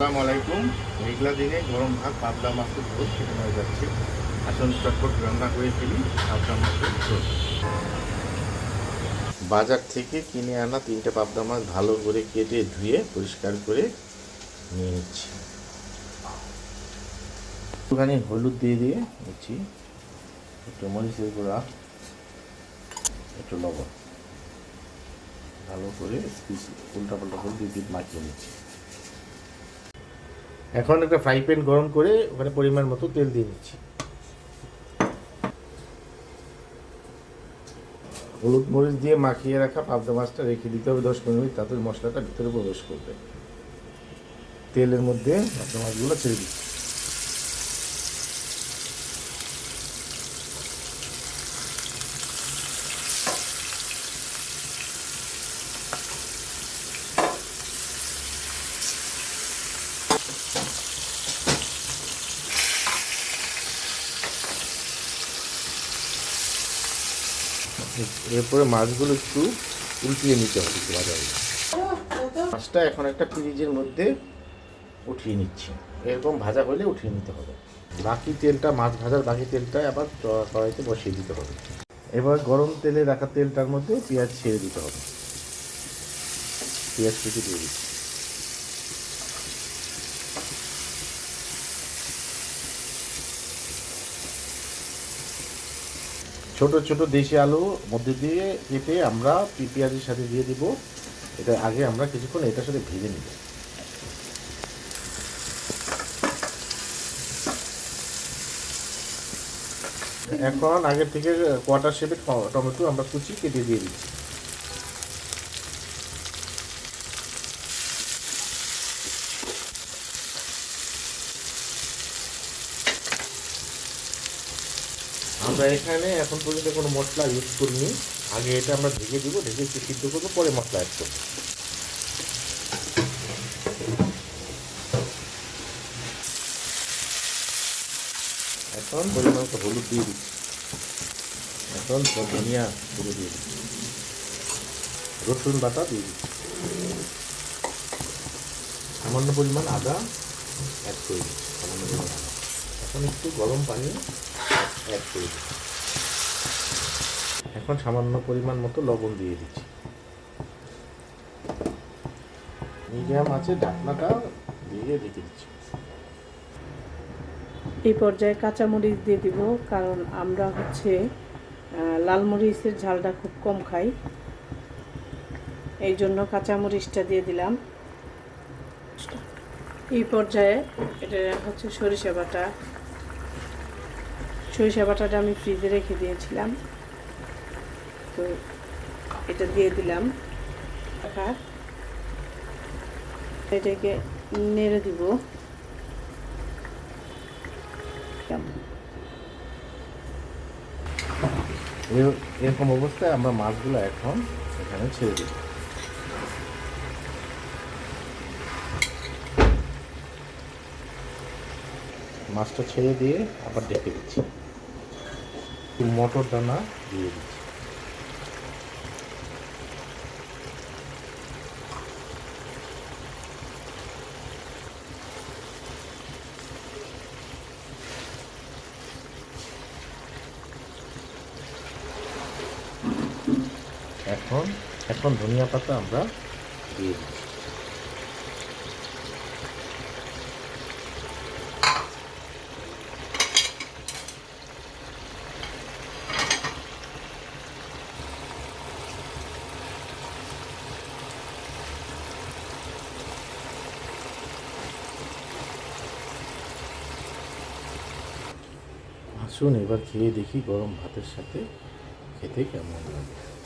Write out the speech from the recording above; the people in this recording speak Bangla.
আসসালামু মেঘলা দিনে গরম ভাত, পাবদা মাছের ঝোল খেতে হয়ে যাচ্ছে। আসুন চটপট রান্না করে ফেলি, পাবদা মাছের ঝোল। বাজার থেকে কিনে আনা তিনটে পাবদা মাছ ভালো করে কেটে ধুয়ে পরিষ্কার করে নিয়ে নিচ্ছি। একটুখানি হলুদ দিয়ে দিয়ে নিচ্ছি। একটু মরিচের গুঁড়া, একটু লবণ। ভালো করে উল্টা পাল্টা করে দুই দিন মাখিয়ে নিচ্ছি। এখন একটা ফ্রাই প্যান গরম করে ওখানে পরিমাণ মতো তেল দিয়ে নিচ্ছি। হলুদ মরিচ দিয়ে মাখিয়ে রাখা পাবদা মাছটা রেখে দিতে হবে দশ পনেরো মিনিট, তাতে মশলাটা ভিতরে প্রবেশ করবে। তেলের মধ্যে পাবদা মাছগুলো ছেড়ে দিচ্ছি। এরপরে মাছগুলো একটু উল্টিয়ে নিতে হবে একটু বাজারে। মাছটা এখন একটা ফ্রিজের মধ্যে উঠিয়ে নিচ্ছি। এরকম ভাজা হলে উঠিয়ে নিতে হবে। বাকি তেলটা, মাছ ভাজার বাকি তেলটা আবার কড়াইতে বসিয়ে দিতে হবে। এবার গরম তেলে রাখা তেলটার মধ্যে পেঁয়াজ ছেড়ে দিতে হবে। পেঁয়াজ কুচি দিয়ে দিচ্ছি। ছোট ছোট দেশি আলু মধ্যে দিয়ে কেটে আমরা পিপিয়াজের সাথে দিয়ে দিব। এটা আগে আমরা কিছুক্ষণ এটার সাথে ভেজে নিব। এখন আগের থেকে কোয়াটার শেপে টমেটো আমরা কুচি কেটে দিয়ে দিচ্ছি। আমরা এখানে এখন পর্যন্ত কোনো মশলা ইউজ করিনি। আগে এটা আমরা ঢেকে দিব, ঢেকে সিদ্ধ করব, পরে মশলা অ্যাড করব। এখন পরিমাণ হলুদ দিয়ে দিচ্ছি। এখন ধনিয়া গুঁড়ো দিয়ে দিচ্ছি। রসুন বাটা দিয়ে দিচ্ছি। সামান্য পরিমাণ আদা অ্যাড করে দিচ্ছি, সামান্য পরিমাণ এখন একটু গরম পানি অ্যাড করে দিচ্ছি এখন সামান্য পরিমাণ মতো লবণ দিয়ে দিচ্ছি। মিডিয়াম আছে, ঢাকনাটা দিয়ে রেখে দিচ্ছি। এই পর্যায়ে কাঁচামরিচ দিয়ে দিব, কারণ আমরা হচ্ছে লাল মরিচের ঝালটা খুব কম খাই। এই জন্য কাঁচামরিচটা দিয়ে দিলাম। এই পর্যায়ে এটা হচ্ছে সরিষা বাটা। সরিষা বাটাটা আমি ফ্রিজে রেখে দিয়েছিলাম। তো এটা দিয়ে দিলাম টাকা এটাকে নেড়ে দিব। এর- এরকম অবস্থায় আমরা মাছগুলো এখন এখানে ছেড়ে দিই। মাছটা ছেড়ে দিয়ে আবার ডেকে দিচ্ছি। একটু মটর দানা দিয়ে দিচ্ছি। এখন এখন ধনিয়া পাতা আমরা দিয়ে দিচ্ছি। আসুন এবার খেয়ে দেখি গরম ভাতের সাথে খেতে কেমন লাগে